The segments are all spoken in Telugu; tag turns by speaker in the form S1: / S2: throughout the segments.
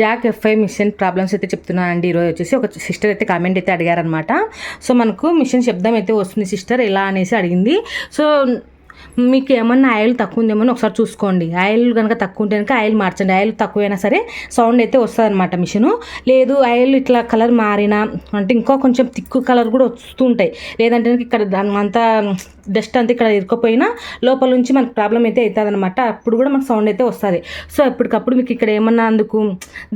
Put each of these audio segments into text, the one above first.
S1: జాక్ ఎఫ్ఐ మిషన్ ప్రాబ్లమ్స్ అయితే చెప్తున్నానండి ఈరోజు వచ్చేసి ఒక సిస్టర్ అయితే కామెంట్ అయితే అడిగారనమాట సో మనకు మిషన్ శబ్దం అయితే వస్తుంది సిస్టర్ ఎలా అనేసి అడిగింది. సో మీకు ఏమన్నా ఆయిల్ తక్కువ ఉందేమో అని ఒకసారి చూసుకోండి. ఆయిల్ కనుక తక్కువ ఉంటే కనుక ఆయిల్ మార్చండి. ఆయిల్ తక్కువైనా సరే సౌండ్ అయితే వస్తుంది అనమాట మిషను లేదు ఆయిల్ ఇట్లా కలర్ మారినా అంటే ఇంకా కొంచెం తిక్కు కలర్ కూడా వస్తుంటాయి. లేదంటే ఇక్కడ దాని అంతా డస్ట్ అంతా ఇక్కడ ఇరుకపోయినా లోపల నుంచి మనకు ప్రాబ్లం అయితే అవుతుంది అనమాట అప్పుడు కూడా మనకు సౌండ్ అయితే వస్తుంది. సో ఎప్పటికప్పుడు మీకు ఇక్కడ ఏమన్నా అందుకు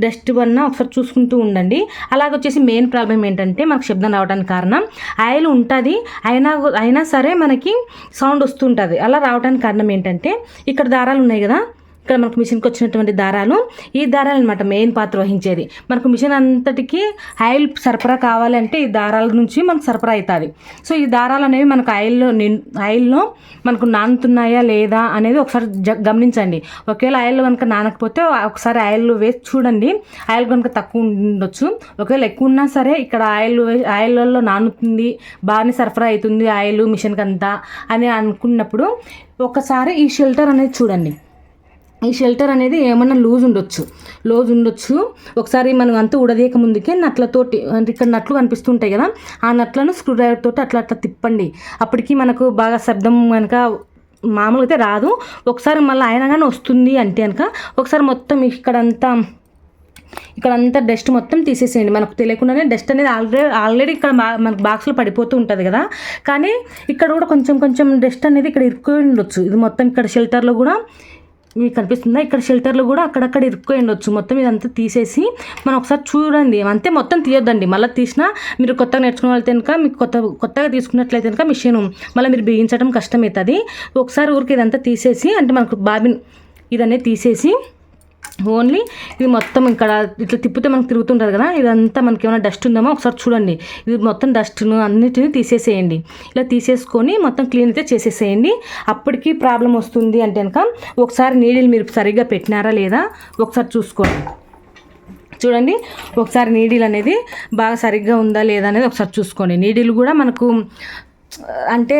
S1: డస్ట్ వల్ల ఒకసారి చూసుకుంటూ ఉండండి. అలాగే వచ్చేసి మెయిన్ ప్రాబ్లం ఏంటంటే మనకు శబ్దం రావడానికి కారణం ఆయిల్ ఉంటుంది అయినా అయినా సరే మనకి సౌండ్ వస్తుంటుంది అలా రావడానికి కారణం ఏంటంటే ఇక్కడ దారాలు ఉన్నాయి కదా ఇక్కడ మనకు మిషన్కి వచ్చినటువంటి దారాలు. ఈ దారాలు అనమాట మెయిన్ పాత్ర వహించేది. మనకు మిషన్ అంతటికి ఆయిల్ సరఫరా కావాలంటే ఈ దారాల నుంచి మనకు సరఫరా అవుతుంది. సో ఈ దారాలు అనేవి మనకు ఆయిల్లో నిన్ ఆయిల్లో మనకు నానుతున్నాయా లేదా అనేది ఒకసారి జ గమనించండి. ఒకవేళ ఆయిల్ కనుక నానకపోతే ఒకసారి ఆయిల్ వేసి చూడండి. ఆయిల్ కనుక తక్కువ ఉండొచ్చు. ఒకవేళ ఎక్కువ ఉన్నా సరే ఇక్కడ ఆయిల్ వే- ఆయిల్లో నానుతుంది బాగానే సరఫరా అవుతుంది ఆయిల్ మిషన్కి అంతా అని అనుకున్నప్పుడు ఒకసారి ఈ షెల్టర్ అనేది చూడండి. ఈ షెల్టర్ అనేది ఏమన్నా లూజ్ ఉండొచ్చు. లూజ్ ఉండొచ్చు. ఒకసారి మనం అంతా ఉడదీయక ముందుకే నట్లతోటి అంటే ఇక్కడ నట్లు కనిపిస్తుంటాయి కదా ఆ నట్లను స్క్రూ డ్రైవర్ తోటి అట్లా అట్లా తిప్పండి. అప్పటికి మనకు బాగా శబ్దం కనుక మామూలుగా అయితే రాదు. ఒకసారి మళ్ళీ అయినా కానీ వస్తుంది అంటే కనుక ఒకసారి మొత్తం ఇక్కడంతా ఇక్కడ అంతా డస్ట్ మొత్తం తీసేసేయండి. మనకు తెలియకుండానే డస్ట్ అనేది ఆల్రెడీ ఆల్రెడీ ఇక్కడ బా- మనకు బాక్స్లో పడిపోతూ ఉంటుంది కదా. కానీ ఇక్కడ కూడా కొంచెం కొంచెం డస్ట్ అనేది ఇక్కడ ఇరుక్కొని ఉండొచ్చు. ఇది మొత్తం ఇక్కడ షెల్టర్లో కూడా మీకు కనిపిస్తుందా ఇక్కడ షెల్టర్లు కూడా అక్కడక్కడ ఇరుక్కొని ఉండొచ్చు. మొత్తం ఇదంతా తీసేసి మనం ఒకసారి చూడండి. అంతే మొత్తం తీయొద్దండి. మళ్ళీ తీసినా మీరు కొత్తగా నేర్చుకునే వాళ్ళతో కనుక మీకు కొత్త కొత్తగా తీసుకున్నట్లయితే కనుక మిషన్ మళ్ళీ మీరు బిగించడం కష్టమవుతుంది. ఒకసారి ఊరికి ఇదంతా తీసేసి అంటే మనకు బాబిన్ ఇదన్నీ తీసేసి ఓన్లీ ఇది మొత్తం ఇక్కడ ఇట్లా తిప్పితే మనకు తిరుగుతుంటుంది కదా ఇదంతా మనకి ఏమైనా డస్ట్ ఉందేమో ఒకసారి చూడండి. ఇది మొత్తం డస్ట్ను అన్నిటిని తీసేసేయండి. ఇలా తీసేసుకొని మొత్తం క్లీన్ అయితే చేసేసేయండి. అప్పటికి ప్రాబ్లం వస్తుంది అంటే కనుక ఒకసారి నీడిల్ మీరు సరిగ్గా పెట్టినారా లేదా ఒకసారి చూసుకోండి. చూడండి ఒకసారి నీడిల్ అనేది బాగా సరిగ్గా ఉందా లేదా అనేది ఒకసారి చూసుకోండి. నీడిల్ కూడా మనకు అంటే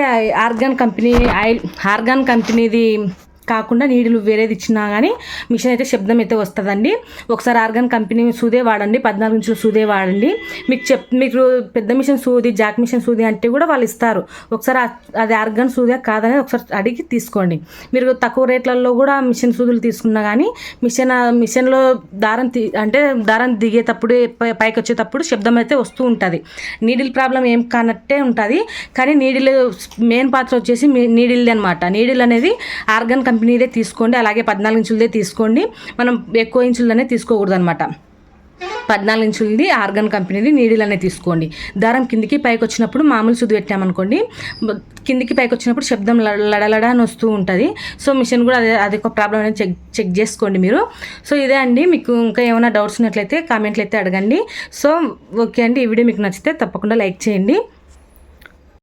S1: ఆర్గాన్ కంపెనీ ఆయిల్ ఆర్గాన్ కంపెనీది కాకుండా నీడిలు వేరేది ఇచ్చినా కానీ మిషన్ అయితే శబ్దం అయితే వస్తుందండి. ఒకసారి ఆర్గాన్ కంపెనీ సూదే వాడండి పద్నాలుగు ఇంచుల సూదే వాడండి. మీకు చెప్ మీకు పెద్ద మిషన్ సూది జాక్ మిషన్ సూది అంటే కూడా వాళ్ళు ఇస్తారు. ఒకసారి అది ఆర్గాన్ సూదే కాదని ఒకసారి అడిగి తీసుకోండి. మీరు తక్కువ రేట్లలో కూడా మిషన్ సూదులు తీసుకున్నా కానీ మిషన్ మిషన్లో దారం తీ అంటే దారం దిగేటప్పుడు పై- పైకి వచ్చేటప్పుడు శబ్దం అయితే వస్తూ ఉంటుంది. నీడిల్ ప్రాబ్లం ఏం కానట్టే ఉంటుంది. కానీ నీడిల్ మెయిన్ పాత్ర వచ్చేసి మీ- నీడిల్ది అనమాట నీడిల్ అనేది ఆర్గన్ కంపెనీదే తీసుకోండి అలాగే పద్నాలుగు ఇంచులదే తీసుకోండి. మనం ఎక్కువ ఇంచులనే తీసుకోకూడదు అనమాట పద్నాలుగు ఇంచులది ఆర్గన్ కంపెనీది నీడిలనే తీసుకోండి. దారం కిందికి పైకి వచ్చినప్పుడు మామూలు సుది పెట్టామనుకోండి కిందికి పైకి వచ్చినప్పుడు శబ్దం లడలడ అని వస్తూ ఉంటుంది. సో మిషన్ కూడా అదే అది ఒక ప్రాబ్లం అనేది చెక్ చెక్ చేసుకోండి మీరు. సో ఇదే అండి. మీకు ఇంకా ఏమైనా డౌట్స్ ఉన్నట్లయితే కామెంట్లు అయితే అడగండి. సో ఓకే అండి. ఈ వీడియో మీకు నచ్చితే తప్పకుండా లైక్ చేయండి.